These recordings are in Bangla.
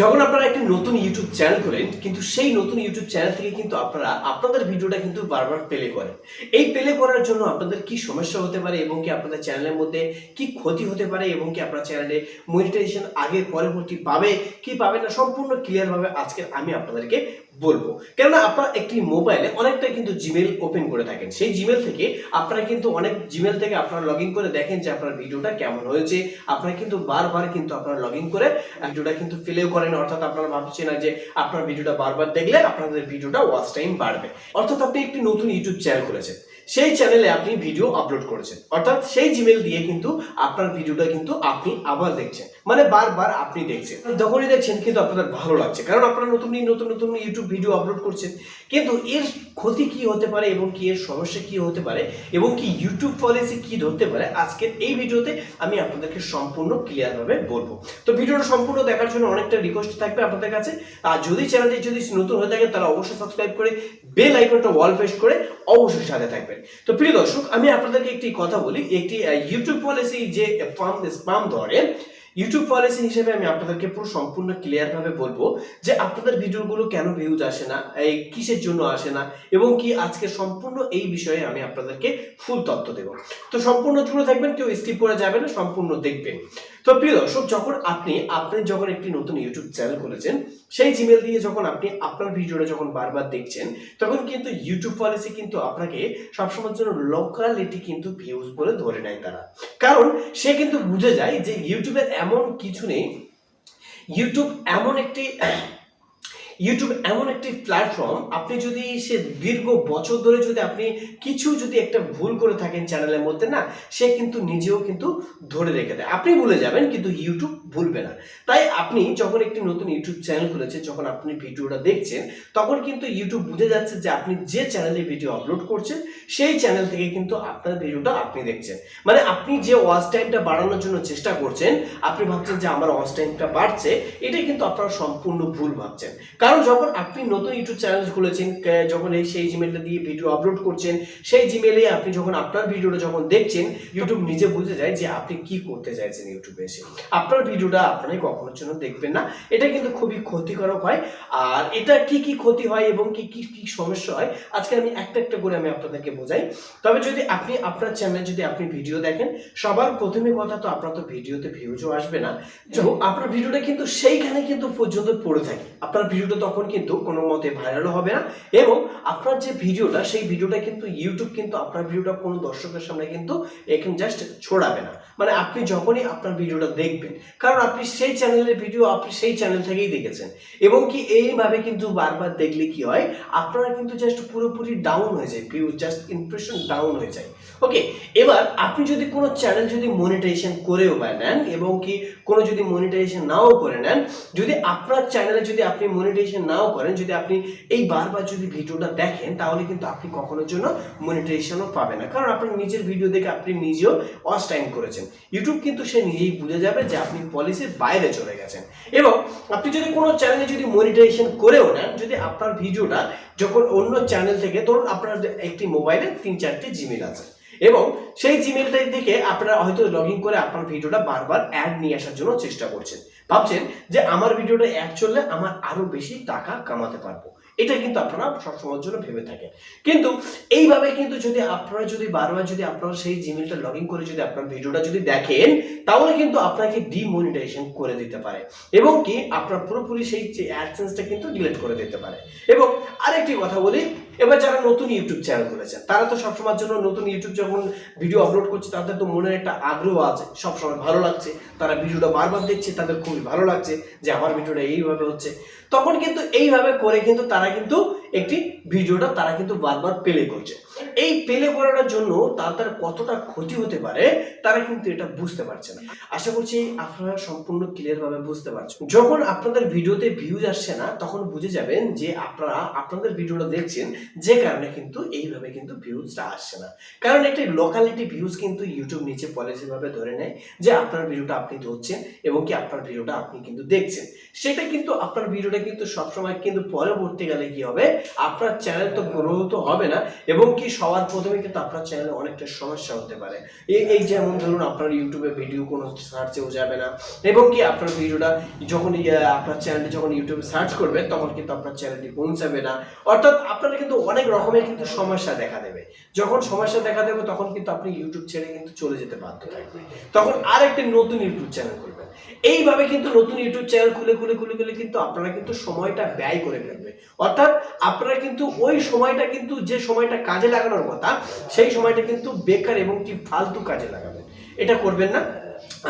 যখন আপনারা একটি নতুন ইউটিউব চ্যানেল করেন কিন্তু সেই নতুন ইউটিউব চ্যানেল থেকে কিন্তু আপনারা, আপনাদের ভিডিওটা কিন্তু বারবার প্লে করেন। এই প্লে করার জন্য আপনাদের কি সমস্যা হতে পারে এবং কি আপনাদের চ্যানেলের মধ্যে কি ক্ষতি হতে পারে এবং কি আপনার চ্যানেলে মনিটাইজেশন আগে পরবর্তী পাবে, কি পাবে না, সম্পূর্ণ ক্লিয়ারভাবে আজকে আমি আপনাদেরকে বলব। কেননা আপনার একটি মোবাইলে অনেকটা কিন্তু জিমেল ওপেন করে থাকেন। সেই জিমেল থেকে আপনারা কিন্তু অনেক জিমেল থেকে আপনারা লগ ইন করে দেখেন যে আপনার ভিডিওটা কেমন হয়েছে। আপনারা কিন্তু বারবার কিন্তু আপনারা লগ ইন করে ভিডিওটা কিন্তু ফেলেও করেন। অর্থাৎ আপনারা ভাবছেন না যে আপনার ভিডিওটা বারবার দেখলে আপনাদের ভিডিওটা ওয়াচ টাইম বাড়বে। অর্থাৎ আপনি একটি নতুন ইউটিউব চ্যানেল খুলেছেন। সেই চ্যানেলে আপনি ভিডিও আপলোড করেছেন। অর্থাৎ সেই জিমেল দিয়ে কিন্তু আপনার ভিডিওটা কিন্তু আপনি আবার দেখছেন। মানে বারবার আপনি দেখছেন। যখনই দেখছেন কিন্তু আপনাদের ভালো লাগছে। কারণ আপনারা নতুন নতুন নতুন ইউটিউব ভিডিও আপলোড করছেন। কিন্তু এর ক্ষতি কি হতে পারে এবং কি এর সমস্যা কি হতে পারে এবং কি ইউটিউব পলিসি কি ধরতে পারে, আজকের এই ভিডিওতে আমি আপনাদেরকে সম্পূর্ণ ক্লিয়ারভাবে বলব। তো ভিডিওটা সম্পূর্ণ দেখার জন্য অনেকটা রিকোয়েস্ট থাকবে আপনাদের কাছে। আর যদি চ্যানেলটি যদি নতুন হয়ে থাকে, তাহলে অবশ্যই সাবস্ক্রাইব করে বেল আইকনটা ওয়াল পেস্ট করে অবশ্যই সাথে থাকবেন। তো প্রিয় দর্শক, আমি আপনাদেরকে একটি কথা বলি। একটি ইউটিউব পলিসি যে স্পাম স্পাম ধরে ইউটিউব পলিসি হিসেবে আমি আপনাদেরকে পুরো সম্পূর্ণ ক্লিয়ার ভাবে বলব যে আপনাদের ভিডিওগুলো কেন ভিউজ আসে না, এই কিসের জন্য আসে না এবং কি আজকে সম্পূর্ণ এই বিষয়ে আমি আপনাদেরকে ফুল তথ্য দেব। তো সম্পূর্ণ জুড়ে থাকবেন, কেউ স্কিপ করে যাবেন না, সম্পূর্ণ দেখবেন। তো প্রিয় দর্শক, যখন আপনি আপনি যখন একটি নতুন ইউটিউব চ্যানেল খুলেছেন, সেই জিমেল দিয়ে যখন আপনি আপনার ভিডিওটা যখন বারবার দেখছেন, তখন কিন্তু ইউটিউব পলিসি কিন্তু আপনাকে সবসময়ের জন্য লোকালিটি কিন্তু ভিউজ বলে ধরে নেয় তারা। কারণ সে কিন্তু বুঝে যায় যে ইউটিউবের এমন কিছু নেই ইউটিউব এমন একটি ইউটিউব এমন একটি প্ল্যাটফর্ম আপনি যদি সে দীর্ঘ বছর ধরে যদি আপনি কিছু যদি একটা ভুল করে থাকেন চ্যানেলের মধ্যে, না, সে কিন্তু নিজেও কিন্তু ধরে রেখে দেয়। আপনি ভুলে যাবেন, কিন্তু ইউটিউব ভুলবে না। তাই আপনি যখন একটি নতুন ইউটিউব চ্যানেল খুলেছেন যখন আপনি ভিডিওটা দেখছেন, তখন কিন্তু ইউটিউব বুঝে যাচ্ছে যে আপনি যে চ্যানেলে ভিডিও আপলোড করছেন, সেই চ্যানেল থেকে কিন্তু আপনার ভিডিওটা আপনি দেখছেন। মানে আপনি যে ওয়াচ টাইমটা বাড়ানোর জন্য চেষ্টা করছেন, আপনি ভাবছেন যে আমার ওয়াচ টাইমটা বাড়ছে, এটা কিন্তু আপনারা সম্পূর্ণ ভুল ভাবছেন। কারণ যখন আপনি নতুন ইউটিউব চ্যানেল খুলেছেন যখন এই সেই জিমেলটা দিয়ে ভিডিও আপলোড করছেন, সেই জিমেলে আপনি যখন আপনার ভিডিওটা যখন দেখছেন ইউটিউব নিজে বুঝে যায় যে আপনি কি করতে চাইছেন ইউটিউবে এসে। আপনার ভিডিওটা আপনারাই কখনোর জন্য দেখবেন না। এটা কিন্তু খুবই ক্ষতিকারক হয়। আর এটা কি কি ক্ষতি হয় এবং কি কি কি সমস্যা হয়, আজকে আমি একটা একটা করে আমি আপনাদেরকে বোঝাই। তবে যদি আপনি আপনার চ্যানেলে যদি আপনি ভিডিও দেখেন, সবার প্রথমে কথা তো আপনার তো ভিডিওতে ভিউজও আসবে না। আপনার ভিডিওটা কিন্তু সেইখানে কিন্তু পর্যন্ত পড়ে থাকে। আপনার ভিডিওটা তখন কিন্তু কোনো মতে ভাইরালও হবে না। এবং আপনার যে ভিডিওটা, সেই ভিডিওটা কিন্তু ইউটিউব কিন্তু আপনার ভিডিওটা কোনো দর্শকের সামনে কিন্তু এখন জাস্ট ছড়াবে না। মানে আপনি যখনই আপনার ভিডিওটা দেখবেন, কারণ আপনি সেই চ্যানেলের ভিডিও আপনি সেই চ্যানেল থেকেই দেখেছেন। এবং কি এইভাবে কিন্তু বারবার দেখলে কি হয়, আপনারা কিন্তু জাস্ট পুরোপুরি ডাউন হয়ে যায় ভিউ জাস্ট ইমপ্রেশন ডাউন হয়ে যায়। ওকে এবার আপনি যদি কোনো চ্যানেল যদি মনিটাইজেশন করেও নেন, এবং কি কোনো যদি মনিটাইজেশন নাও করে নেন, যদি আপনার চ্যানেলে যদি আপনি মনিটাইজেশন নাও করেন, যদি আপনি এই বারবার যদি ভিডিওটা দেখেন, তাহলে কিন্তু আপনি কখনোর জন্য মনিটাইজেশনও পাবেন না। কারণ আপনার নিজের ভিডিও দেখে আপনি নিজেও ওয়াচ করেছেন। ইউটিউব কিন্তু সে নিজেই বুঝে যাবে যে আপনি পলিসির বাইরে চলে গেছেন। এবং আপনি যদি কোনো চ্যানেলে যদি মনিটাইজেশন করেও নেন, যদি আপনার ভিডিওটা যখন অন্য চ্যানেল থেকে, ধরুন আপনার একটি মোবাইলে তিন চারটি জিমেল আছে এবং সেই জিমেলটাই দেখে আপনারা হয়তো লগ ইন করে আপনার ভিডিওটা বারবার অ্যাড নিয়ে আসার জন্য চেষ্টা করছেন। ভাবছেন যে আমার ভিডিওটা অ্যাড চললে আমার আরও বেশি টাকা কামাতে পারব। এটা কিন্তু আপনারা সবসময়ের জন্য ভেবে থাকেন। কিন্তু এইভাবে কিন্তু যদি আপনারা যদি বারবার যদি আপনারা সেই জিমেলটা লগ ইন করে যদি আপনার ভিডিওটা যদি দেখেন, তাহলে কিন্তু আপনাকে ডিমনিটাইজেশন করে দিতে পারে এবং কি আপনার পুরোপুরি সেই অ্যাডসেন্সটা কিন্তু ডিলিট করে দিতে পারে। এবং আরেকটি কথা বলি, এবার যারা নতুন ইউটিউব চ্যানেল খুলেছেন, তারা তো সবসময়ের জন্য নতুন ইউটিউব যখন ভিডিও আপলোড করছে, তাদের তো মনের একটা আগ্রহ আছে, সবসময় ভালো লাগছে। তারা ভিডিওটা বারবার দেখছে, তাদের খুবই ভালো লাগছে যে আমার ভিডিওটা এইভাবে হচ্ছে। তখন কিন্তু এইভাবে করে কিন্তু তারা কিন্তু একটি ভিডিওটা তারা কিন্তু বারবার প্লে করছে। এই প্লে করার জন্য তাদের কতটা ক্ষতি হতে পারে, তারা কিন্তু এটা বুঝতে পারছে না। আশা করছি আপনারা সম্পূর্ণ ক্লিয়ার ভাবে বুঝতে পারছেন। যখন আপনাদের ভিডিওতে ভিউজ আসছে না, তখন বুঝে যাবেন যে আপনারা আপনাদের ভিডিওটা দেখছেন, যে কারণে কিন্তু এইভাবে কিন্তু ভিউজটা আসছে না। কারণ একটি লোকালিটি ভিউজ কিন্তু ইউটিউব নিচে পলিসি ভাবে ধরে নেয় যে আপনার ভিডিওটা আপনি ধরছেন এবং কি আপনার ভিডিওটা আপনি কিন্তু দেখছেন। সেটা কিন্তু আপনার ভিডিওটা কিন্তু সবসময় কিন্তু পরবর্তীকালে কি হবে? আপনার চ্যানেল তো গ্রো তো হবে না, এবং কি সবার প্রথমে কিন্তু আপনার চ্যানেলে অনেকটা সমস্যা হতে পারে। এই এই যেমন ধরুন আপনার ইউটিউবে ভিডিও কোনো সার্চেও যাবে না, এবং কি আপনার ভিডিওটা যখন আপনার চ্যানেলটি যখন ইউটিউবে সার্চ করবেন তখন কিন্তু আপনার চ্যানেলটি পৌঁছাবে না। অর্থাৎ আপনার কিন্তু অনেক রকমের কিন্তু সমস্যা দেখা দেবে। যখন সমস্যা দেখা দেবে, তখন কিন্তু আপনি ইউটিউব ছেড়ে কিন্তু চলে যেতে বাধ্য থাকবে তখন আরেকটি নতুন ইউটিউব চ্যানেল খুলবেন। এইভাবে কিন্তু নতুন ইউটিউব চ্যানেল খুলে খুলে খুলে খুলে কিন্তু আপনারা কিন্তু সময়টা ব্যয় করে ফেলবে অর্থাৎ আপনারা কিন্তু ওই সময়টা কিন্তু যে সময়টা কাজে লাগানোর কথা, সেই সময়টা কিন্তু বেকার এবং কি ফালতু কাজে লাগাবেন। এটা করবেন না।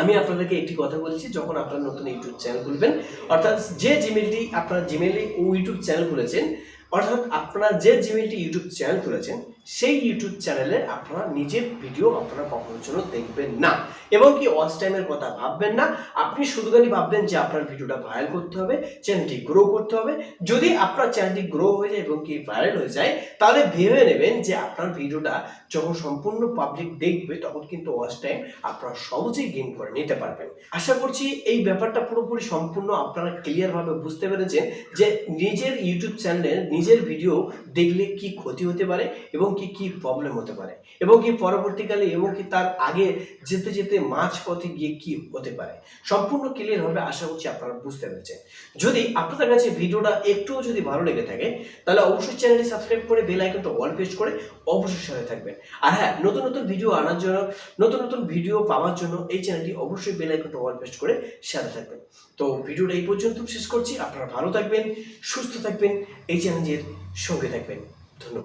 আমি আপনাদেরকে একটি কথা বলছি, যখন আপনারা নতুন ইউটিউব চ্যানেল খুলবেন, অর্থাৎ যে জিমেলটি আপনার জিমেলে ও ইউটিউব চ্যানেল খুলেছেন, অর্থাৎ আপনারা যে জিমেলটি ইউটিউব চ্যানেল খুলেছেন সেই ইউটিউব চ্যানেলে আপনারা নিজের ভিডিও আপনারা কখনোর জন্য দেখবেন না। এবং কি ওয়াচ টাইমের কথা ভাববেন না। আপনি শুধু খালি ভাববেন যে আপনার ভিডিওটা ভাইরাল করতে হবে চ্যানেলটি গ্রো করতে হবে। যদি আপনার চ্যানেলটি গ্রো হয়ে যায় এবং কি ভাইরাল হয়ে যায়, তাহলে ভেবে নেবেন যে আপনার ভিডিওটা যখন সম্পূর্ণ পাবলিক দেখবে, তখন কিন্তু ওয়াচ টাইম আপনারা সহজেই গেইন করে নিতে পারবেন। আশা করছি এই ব্যাপারটা পুরোপুরি সম্পূর্ণ আপনারা ক্লিয়ার ভাবে বুঝতে পেরেছেন যে নিজের ইউটিউব চ্যানেলে নিজের ভিডিও দেখলে কি ক্ষতি হতে পারে এবং কি কি প্রবলেম হতে পারে? এবং কি পরবর্তীকালে, এবং কি তার আগে যেতে যেতে মাঝ পথে গিয়ে কি হতে পারে? সম্পূর্ণ ক্লিয়ার হবে, আশা করছি আপনারা বুঝতে পেরেছেন। যদি আপনাদের কাছে ভিডিওটা একটুও যদি ভালো লেগে থাকে, তাহলে অবশ্যই চ্যানেলটি সাবস্ক্রাইব করে বেল আইকনটা অল প্রেস করে অবশ্যই সাথে থাকবেন। আর হ্যাঁ নতুন নতুন ভিডিও আনার জন্য, নতুন নতুন ভিডিও পাওয়ার জন্য এই চ্যানেলটি অবশ্যই বেল আইকনটা অল প্রেস করে সাথে থাকবেন। তো ভিডিওটা এই পর্যন্ত শেষ করছি। আপনারা ভালো থাকবেন, সুস্থ থাকবেন, এই চ্যানেলের সঙ্গে থাকবেন। ধন্যবাদ।